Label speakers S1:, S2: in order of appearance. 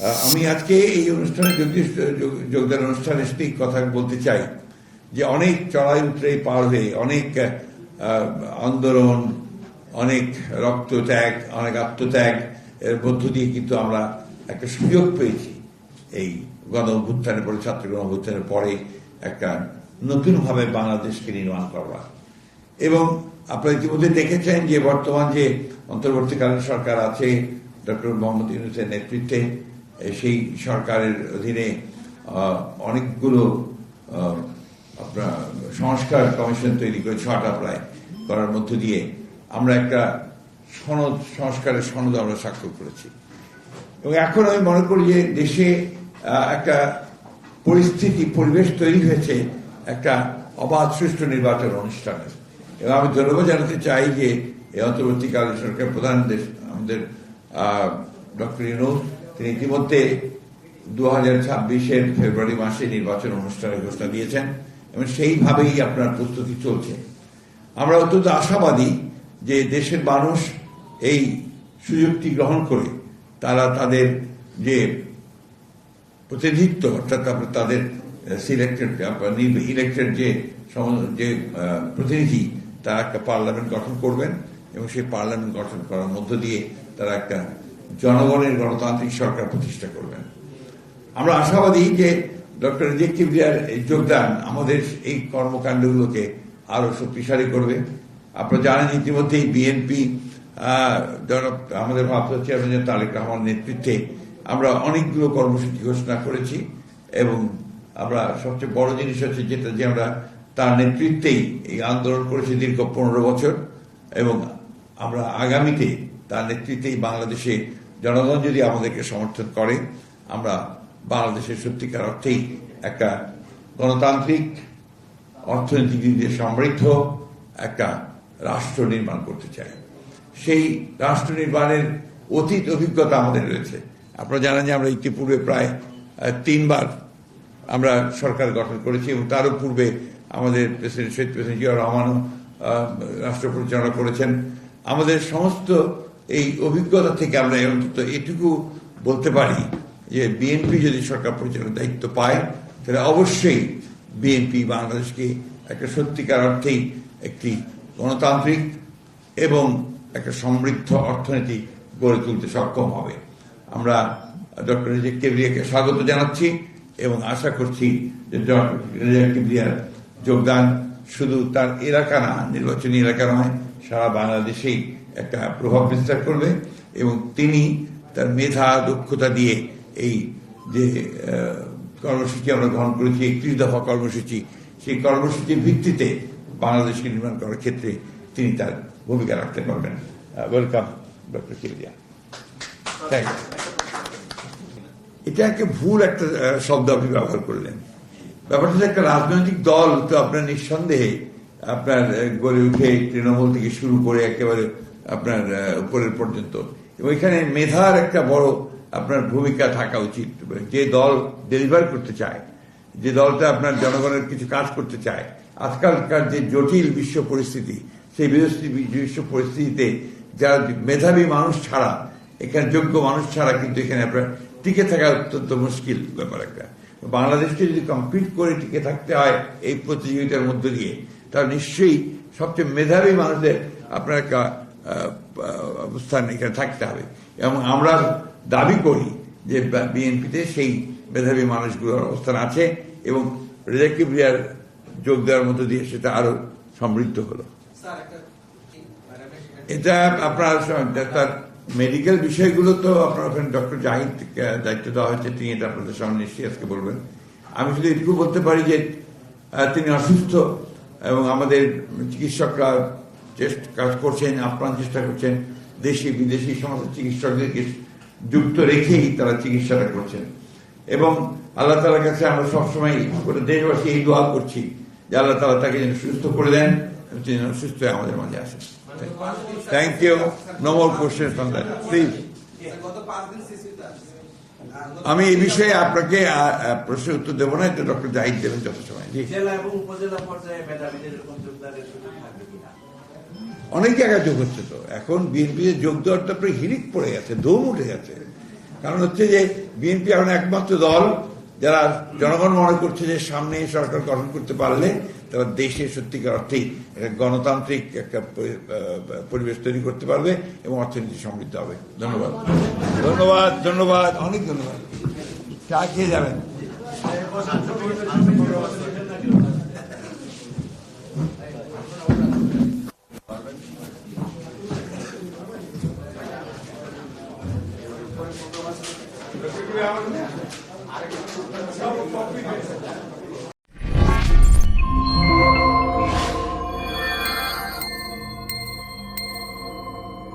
S1: আমি আজকে এই অনুষ্ঠানে যোগ- যোগ- যোগদান অনুষ্ঠানে এই কথা বলতে চাই যে অনেক চড়াই উতরে পার হয়ে অনেক আন্দোলন, অনেক রক্তত্যাগ, অনেক আত্মত্যাগ, এর মধ্য দিয়ে কিন্তু আমরা একটা সুযোগ পেয়েছি। এই গণ অভ্যুত্থানের পরে ছাত্র গণ পরে একটা নতুনভাবে বাংলাদেশকে নির্মাণ করা। এবং আপনারা ইতিমধ্যে দেখেছেন যে বর্তমান যে অন্তর্বর্তীকালীন সরকার আছে, ডক্টর মোহাম্মদ ইউনুসের নেতৃত্বে সেই সরকারের অধীনে অনেকগুলো আপনার সংস্কার কমিশন তৈরি করে, ছটা প্রায় করার মধ্য দিয়ে আমরা একটা সনদ, সংস্কারের সনদ আমরা স্বাক্ষর করেছি। এবং এখন আমি মনে করি যে দেশে একটা পরিস্থিতি, পরিবেশ তৈরি হয়েছে, একটা অবাধ সুষ্ঠু নির্বাচন অনুষ্ঠানের। এবং আমি ধন্যবাদ জানাতে চাই যে, এই অন্তর্বর্তীকালীন সরকার প্রধান দেশ আমাদের ডক্টর ইনুস তিনি ইতিমধ্যে দু হাজার ছাব্বিশের ফেব্রুয়ারি মাসে নির্বাচন অনুষ্ঠানের ঘোষণা দিয়েছেন এবং সেইভাবেই আপনার প্রস্তুতি চলছে। আমরা অত্যন্ত আশাবাদী যে দেশের মানুষ এই সুযোগটি গ্রহণ করে তারা তাদের যে প্রতিনিধিত্ব, অর্থাৎ তাদের সিলেক্টেড ইলেক্টেড যে যে প্রতিনিধি, তারা একটা পার্লামেন্ট গঠন করবেন এবং সেই পার্লামেন্ট গঠন করার মধ্য দিয়ে তারা একটা জনগণের গণতান্ত্রিক সরকার প্রতিষ্ঠা করবেন। আমরা আশাবাদী যে ডক্টর রিজেক কিবরিয়ার এই যোগদান আমাদের এই কর্মকাণ্ডগুলোকে আরও শক্তিশালী করবে। আপনারা জানেন ইতিমধ্যেই বিএনপি আমাদের ভারপ্রাপ্ত চেয়ারম্যান তারেক রহমান নেতৃত্বে আমরা অনেকগুলো কর্মসূচি ঘোষণা করেছি এবং আমরা সবচেয়ে বড় জিনিস হচ্ছে যেটা যে আমরা তার নেতৃত্বেই এই আন্দোলন করেছি দীর্ঘ পনেরো বছর এবং আমরা আগামীতে তার নেতৃত্বেই বাংলাদেশে জনগণ যদি আমাদেরকে সমর্থন করে, আমরা বাংলাদেশের সত্যিকার অর্থেই একটা গণতান্ত্রিক, অর্থনৈতিক দিক দিয়ে সমৃদ্ধ একটা রাষ্ট্র নির্মাণ করতে চাই। সেই রাষ্ট্র নির্মাণের অতীত অভিজ্ঞতা আমাদের রয়েছে। আপনারা জানেন যে আমরা ইতিপূর্বে প্রায় তিনবার আমরা সরকার গঠন করেছি এবং তারও পূর্বে আমাদের প্রেসিডেন্ট শহীদ প্রেসিডেন্ট জিয়া রহমানও রাষ্ট্র পরিচালনা করেছেন। আমাদের সমস্ত এই অভিজ্ঞতা থেকে আমরা অন্তত এটুকু বলতে পারি যে বিএনপি যদি সরকার পরিচালনার দায়িত্ব পায়, তাহলে অবশ্যই বিএনপি বাংলাদেশকে একটা সত্যিকার অর্থেই একটি গণতান্ত্রিক এবং একটা সমৃদ্ধ অর্থনীতি গড়ে তুলতে সক্ষম হবে। আমরা ডক্টর রিজেক কেবরিয়াকে স্বাগত জানাচ্ছি এবং আশা করছি যে ডক্টর রিজেক কেবরিয়ার যোগদান শুধু তার এলাকা না, নির্বাচনী এলাকা নয় সারা বাংলাদেশেই একটা প্রভাব বিস্তার করবে এবং তিনি তার মেধা, দক্ষতা দিয়ে এই যে কর্মসূচি আমরা গ্রহণ করেছি, একত্রিশ দফা কর্মসূচি, সেই কর্মসূচির ভিত্তিতে বাংলাদেশকে নির্মাণ করার ক্ষেত্রে তিনি তার ভূমিকা রাখতে পারবেন। ওয়েলকাম ডক্টর কেলিয়া থ্যাংক এটা একটা ভুল একটা শব্দ আপনি ব্যবহার করলেন। ব্যাপারটা একটা রাজনৈতিক দল তো আপনার নিঃসন্দেহে আপনার গড়ে উঠে তৃণমূল থেকে শুরু করে একেবারে আপনার উপরের পর্যন্ত। এবং এখানে মেধার একটা বড় আপনার ভূমিকা থাকা উচিত। যে দল ডেলিভার করতে চায়, যে দলটা আপনার জনগণের কিছু কাজ করতে চায়, আজকালকার যে জটিল বিশ্ব পরিস্থিতি, সেই বিশ্ব পরিস্থিতিতে যারা মেধাবী মানুষ ছাড়া, এখানে যোগ্য মানুষ ছাড়া কিন্তু এখানে আপনার টিকে থাকা অত্যন্ত মুশকিল ব্যাপার একটা। বাংলাদেশকে যদি কমপ্লিট করে টিকে থাকতে হয় এই প্রতিযোগিতার মধ্য দিয়ে তাহলে নিশ্চয়ই সবচেয়ে মেধাবী মানুষদের আপনার একটা অবস্থান এখানে থাকতে হবে। এবং আমরা দাবি করি যে বিএনপিতে সেই মেধাবী মানুষগুলোর অবস্থান আছে এবং রেজাকি ব্রিয়ার যোগ দেওয়ার মধ্য দিয়ে সেটা আরও সমৃদ্ধ হলো। এটা আপনার তার মেডিকেল বিষয়গুলো তো আপনার ওখানে ডক্টর জাহিদ দায়িত্ব দেওয়া হয়েছে তিনি এটা আপনাদের সামনে নিশ্চয়ই আজকে বলবেন। আমি শুধু এটুকু বলতে পারি যে তিনি অসুস্থ। এবং আমাদের চিকিৎসকরা চেষ্টা কাজ করছেন আপ্রাণ চেষ্টা করছেন দেশি বিদেশি সমস্ত চিকিৎসকদেরকে যুক্ত রেখেই তারা চিকিৎসাটা করছেন। এবং আল্লাহ তালার কাছে আমরা সবসময় গোটা দেশবাসী এই দোয়া করছি যে আল্লাহ তালা তাকে যেন সুস্থ করে দেন যেন সুস্থ হয়ে আমাদের মাঝে আসেন। Thank you no more question please আমি এই বিষয়ে আপনাকে প্রশ্নের উত্তর দেবো না এটা ডক্টর জাহিদ দেবেন যত সময় জি।
S2: জেলা এবং উপজেলা পর্যায়ে মেধাবীদের এরকম যোগদানের সুযোগ থাকবে কিনা?
S1: অনেক জায়গায় যোগ হচ্ছে তো। এখন বিএনপি যোগ দেওয়ার তো আপনার হিরিক পড়ে গেছে দৌড় উঠে গেছে কারণ হচ্ছে যে বিএনপি এখন একমাত্র দল যারা জনগণ মনে করছে যে সামনে সরকার গঠন করতে পারলে তারা দেশে সত্যিকার অর্থেই একটা গণতান্ত্রিক একটা পরিবেশ তৈরি করতে পারবে এবং অর্থনীতি সমৃদ্ধ হবে। ধন্যবাদ। ধন্যবাদ ধন্যবাদ, অনেক ধন্যবাদ। চা খেয়ে যাবেন। ありがとうございます。